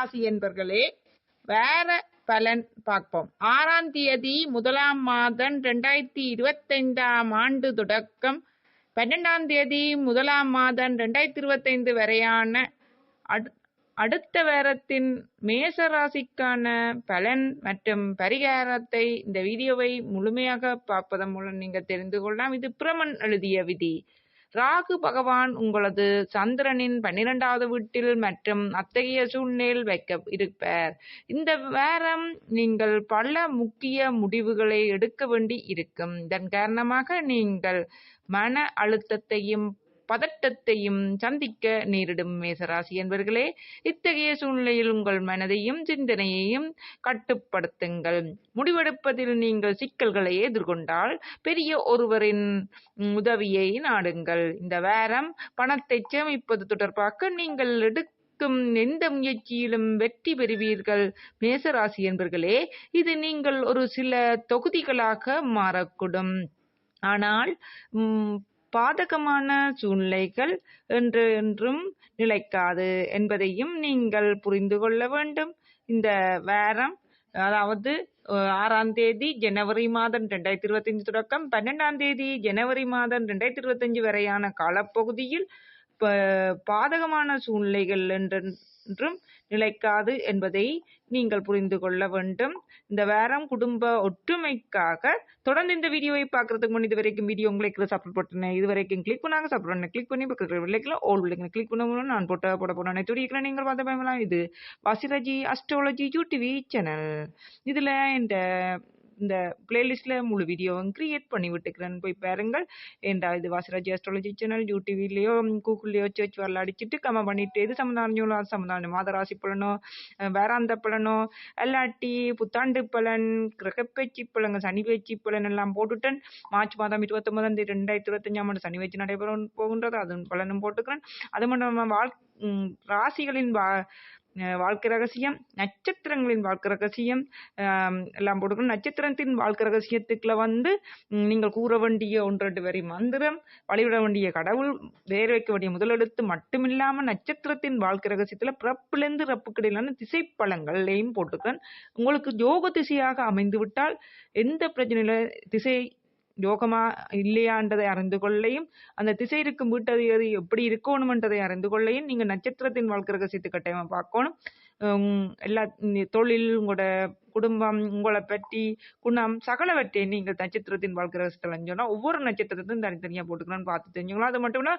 ராசி என்பர்களே வேற பலன் பார்ப்போம். ஆறாம் தேதி முதலாம் மாதம் ரெண்டாயிரத்தி இருபத்தைந்தாம் ஆண்டு தொடக்கம். பன்னெண்டாம் தேதி முதலாம் மாதம் ரெண்டாயிரத்தி இருபத்தைந்து வரையான அடுத்த வாரத்தின் மேச ராசிக்கான பலன் மற்றும் பரிகாரத்தை இந்த வீடியோவை முழுமையாக பார்ப்பதன் மூலம் நீங்கள் தெரிந்து கொள்ளலாம். இது பிரமன் எழுதிய விதி. ராகு பகவான் உங்களது சந்திரனின் பன்னிரெண்டாவது வீட்டில் மற்றும் அத்தகைய சூழ்நிலையில் வைக்க இருப்பார். இந்த வாரம் நீங்கள் பல முக்கிய முடிவுகளை எடுக்க வேண்டி இருக்கும். இதன் காரணமாக நீங்கள் மன அழுத்தத்தையும் பதட்டத்தையும் சந்திக்க நேரிடும் மேசராசி என்பவர்களே இத்தகைய சூழ்நிலையில் உங்கள் மனதையும் சிந்தனையையும் கட்டுப்படுத்துங்கள். முடிவெடுப்பதில் நீங்கள் சிக்கல்களை எதிர்கொண்டால் பெரிய ஒருவரின் உதவியை நாடுங்கள். இந்த வாரம் பணத்தை சேமிப்பது தொடர்பாக நீங்கள் எடுக்கும் எந்த முயற்சியிலும் வெற்றி பெறுவீர்கள். மேசராசி என்பர்களே இது நீங்கள் ஒரு சில தொகுதிகளாக மாறக்கூடும். ஆனால் பாதகமான சூழ்நிலைகள் என்று என்றும் நிலைக்காது என்பதையும் நீங்கள் புரிந்து கொள்ள வேண்டும். இந்த வாரம் அதாவது ஆறாம் தேதி ஜனவரி மாதம் ரெண்டாயிரத்தி இருபத்தஞ்சு தொடக்கம் பன்னெண்டாம் தேதி ஜனவரி மாதம் ரெண்டாயிரத்தி இருபத்தஞ்சு வரையான காலப்பகுதியில் ப- பாதகமான சூழ்நிலைகள் என்றென்றும் நிலைக்காது என்பதை நீங்கள் புரிந்து கொள்ள வேண்டும். இந்த வாரம் குடும்ப ஒற்றுமைக்காக தொடர்ந்து இந்த வீடியோவை பார்க்கறதுக்கு முன் இது வரைக்கும் வீடியோ உங்களுக்கு சப்போர்ட் போட்டேன் இது வரைக்கும் கிளிக் பண்ணாங்க சப்போர்ட் பண்ண கிளிக் பண்ணி பக்கத்தில் வில்லைக்கில் ஓல் வில்லைக்கில் கிளிக் பண்ண நான் போட்ட போட போன அனைத்து நீங்கள் பார்த்து பயமெல்லாம் இது வாசிராஜி அஸ்ட்ராலஜி யூடிவி சேனல் இதில் இந்த இந்த பிளேலிஸ்ட்ல முழு வீடியோவும் கிரியேட் பண்ணி விட்டுக்கிறேன். போய் பாருங்கள். ஏண்டா இது வாசிராஜி ஆஸ்ட்ராலஜி சேனல் யூடிவிலையோ கூகுள்லையோ சர்ச் வரல. அடிச்சுட்டு கமெண்ட் பண்ணிட்டு எது சம்மந்தானோ அது சம்மந்தானம் மாத ராசி பலனோ வேறாந்த பலனோ அல்லாட்டி புத்தாண்டு பலன் கிரகப்பேச்சு பலங்க சனி பேச்சு பலன் எல்லாம் போட்டுட்டேன். மார்ச் மாதம் இருபத்தொன்பதாம் தேதி ரெண்டாயிரத்தி இருபத்தஞ்சாம் ஆண்டு சனி பேச்சு நடைபெறும் போகின்றது. அதன் பலனும் போட்டுக்கிறேன். அது மட்டும் இல்லாமல் வாழ் ராசிகளின் வா வாழ்க்கை ரகசியம் நட்சத்திரங்களின் வாழ்க்கை ரகசியம் எல்லாம் போட்டுக்கணும். நட்சத்திரத்தின் வாழ்க்கை ரகசியத்துக்குள்ள வந்து நீங்கள் கூற வேண்டிய ஒன்று ரெண்டு வரி மந்திரம் வழிவிட வேண்டிய கடவுள் வேறு வைக்க வேண்டிய முதலெழுத்து மட்டுமில்லாமல் நட்சத்திரத்தின் வாழ்க்கை ரகசியத்தில் பிறப்பிலிருந்து ரப்புக்கு இடையிலான திசை போட்டுக்கன் உங்களுக்கு யோக திசையாக அமைந்து விட்டால் எந்த பிரச்சனையில் திசை யோகமா இல்லையான்றதை அறிந்து கொள்ளையும் அந்த திசை இருக்கும் வீட்டதிகாரி எப்படி இருக்கணும்ன்றதை அறிந்து கொள்ளையும் நீங்க நட்சத்திரத்தின் வாழ்க்கை ரகசியத்தை கட்டாயமா பார்க்கணும். எல்லா தொழில் உங்களோட குடும்பம் உங்களை பற்றி குணம் சகலவற்றை நீங்கள் நட்சத்திரத்தின் வாழ்க்கிற ரகசியத்தில் ஒவ்வொரு நட்சத்திரத்தையும் தனித்தனியாக போட்டுக்கணும்னு பார்த்து தெரிஞ்சுக்கலாம் அது மட்டும் இல்ல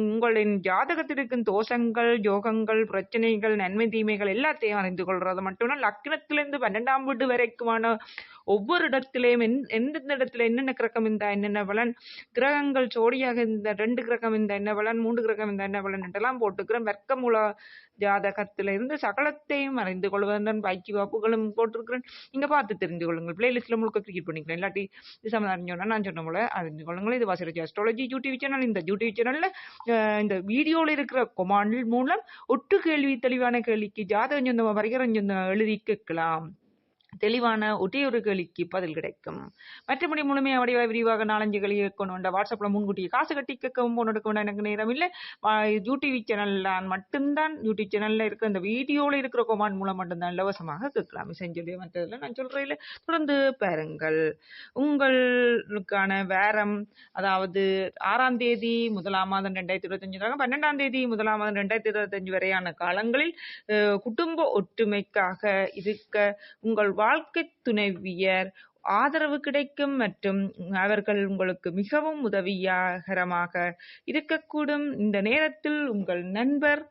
உங்களின் ஜாதகத்தில் இருக்கும் தோஷங்கள் யோகங்கள் பிரச்சனைகள் நன்மை தீமைகள் எல்லாத்தையும் அறிந்து கொள்றது மட்டும் இல்ல லக்னத்திலிருந்து பன்னெண்டாம் வீடு வரைக்குமான ஒவ்வொரு இடத்திலையும் எந்- எந்தெந்த இடத்துல என்னென்ன கிரகம் இந்த என்னென்ன பலன் கிரகங்கள் ஜோடியாக இந்த ரெண்டு கிரகம் இந்த என்ன பலன் மூன்று கிரகம் இந்த என்ன பலன் என்றெல்லாம் போட்டுக்கிறேன் வர்க்கமூல ஜாதகத்திலிருந்து சகலத்தையும் அறிந்து கொள்வதன் பயிற்சி வாப்புகளும் போட்டிருக்கிறேன். நீங்கள் பார்த்து தெரிந்து கொள்ளுங்கள். பிளேலிஸ்ட்டில் முழுக்க கிரியேட் பண்ணிக்கிறேன். இல்லாட்டி இது சம்மந்தம் அறிஞ்சோன்னா நான் சொன்ன போல அறிந்து கொள்ளுங்கள். இது வசரஜி அஸ்ட்ராலஜி யூடியூப் சேனல் இந்த யூடியூப் சேனலில் இந்த வீடியோவில் இருக்கிற கொமாண்ட் மூலம் ஒட்டு கேள்வி தெளிவான கேள்விக்கு ஜாதகம் சொந்தமாக பரிகரம் சொந்தமாக எழுதி கேட்கலாம். தெளிவான ஒரே கேள்விக்கு பதில் கிடைக்கும். மற்றபடி முழுமையாக வடிவாக விரிவாக நாலஞ்சு கேள்வி கேட்கணும் வாட்ஸ்அப்பில் முன்கூட்டியே காசு கட்டி கேட்கவும் போன் எடுக்க வேண்டாம் எனக்கு நேரம் இல்லை. யூடியூப் சேனலில் மட்டும்தான் யூடியூப் சேனலில் இருக்கிற இந்த வீடியோவில் இருக்கிற கொமாண்ட் மூலம் மட்டும்தான் இலவசமாக கேட்கலாம். செஞ்சொல்லி மற்றதில் நான் சொல்றேன் தொடர்ந்து பாருங்கள். உங்களுக்கான வேரம் அதாவது ஆறாம் தேதி முதலாம் மாதம் ரெண்டாயிரத்தி இருபத்தஞ்சு தொடங்க பன்னெண்டாம் தேதி முதலாம் மாதம் ரெண்டாயிரத்தி இருபத்தஞ்சு வரையான காலங்களில் குடும்ப ஒற்றுமைக்காக இருக்க உங்கள் வாழ்க்கை துணைவியர் ஆதரவு கிடைக்கும் மற்றும் அவர்கள் உங்களுக்கு மிகவும் உதவியாகரமாக இருக்கக்கூடும். இந்த நேரத்தில் உங்கள் நண்பர்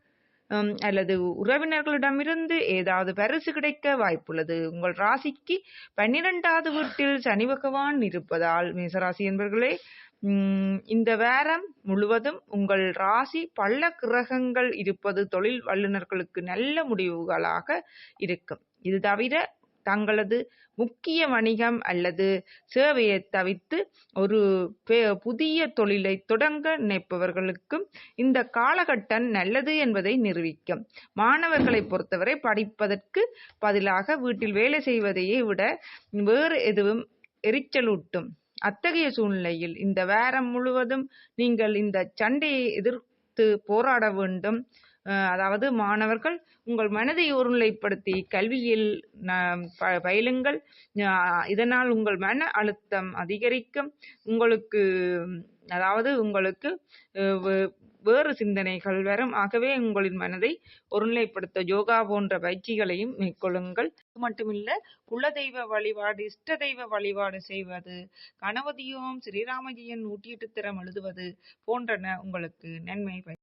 அல்லது உறவினர்களிடமிருந்து ஏதாவது பரிசு கிடைக்க வாய்ப்புள்ளது. உங்கள் ராசிக்கு பன்னிரெண்டாவது வீட்டில் சனி பகவான் இருப்பதால் மேசராசி என்பர்களே இந்த வாரம் முழுவதும் உங்கள் ராசி பல கிரகங்கள் இருப்பது தொழில் வல்லுநர்களுக்கு நல்ல முடிவுகளாக இருக்கும். இது தவிர தங்களது முக்கிய வணிகம் அல்லது சேவையை தவிர்த்து ஒரு பெ- புதிய தொழிலை தொடங்க நினைப்பவர்களுக்கும் இந்த காலகட்டம் நல்லது என்பதை நிரூபிக்கும். மாணவர்களை பொறுத்தவரை படிப்பதற்கு பதிலாக வீட்டில் வேலை செய்வதையே விட வேறு எதுவும் எரிச்சலூட்டும். அத்தகைய சூழ்நிலையில் இந்த வாரம் முழுவதும் நீங்கள் இந்த சண்டையை எதிர்த்து போராட வேண்டும். அதாவது மாணவர்கள் உங்கள் மனதை ஒருநிலைப்படுத்தி கல்வியில் ந- பயிலுங்கள். இதனால் உங்கள் மன அழுத்தம் அதிகரிக்கும். உங்களுக்கு அதாவது உங்களுக்கு வே- வேறு சிந்தனைகள் வரும். ஆகவே உங்களின் மனதை ஒருநிலைப்படுத்த யோகா போன்ற பயிற்சிகளையும் மேற்கொள்ளுங்கள். அது மட்டுமில்ல குலதெய்வ வழிபாடு இஷ்ட தெய்வ வழிபாடு செய்வது கணபதியோம் ஸ்ரீராமஜியின் நூற்றி எட்டு திறம் எழுதுவது போன்றன உங்களுக்கு நன்மை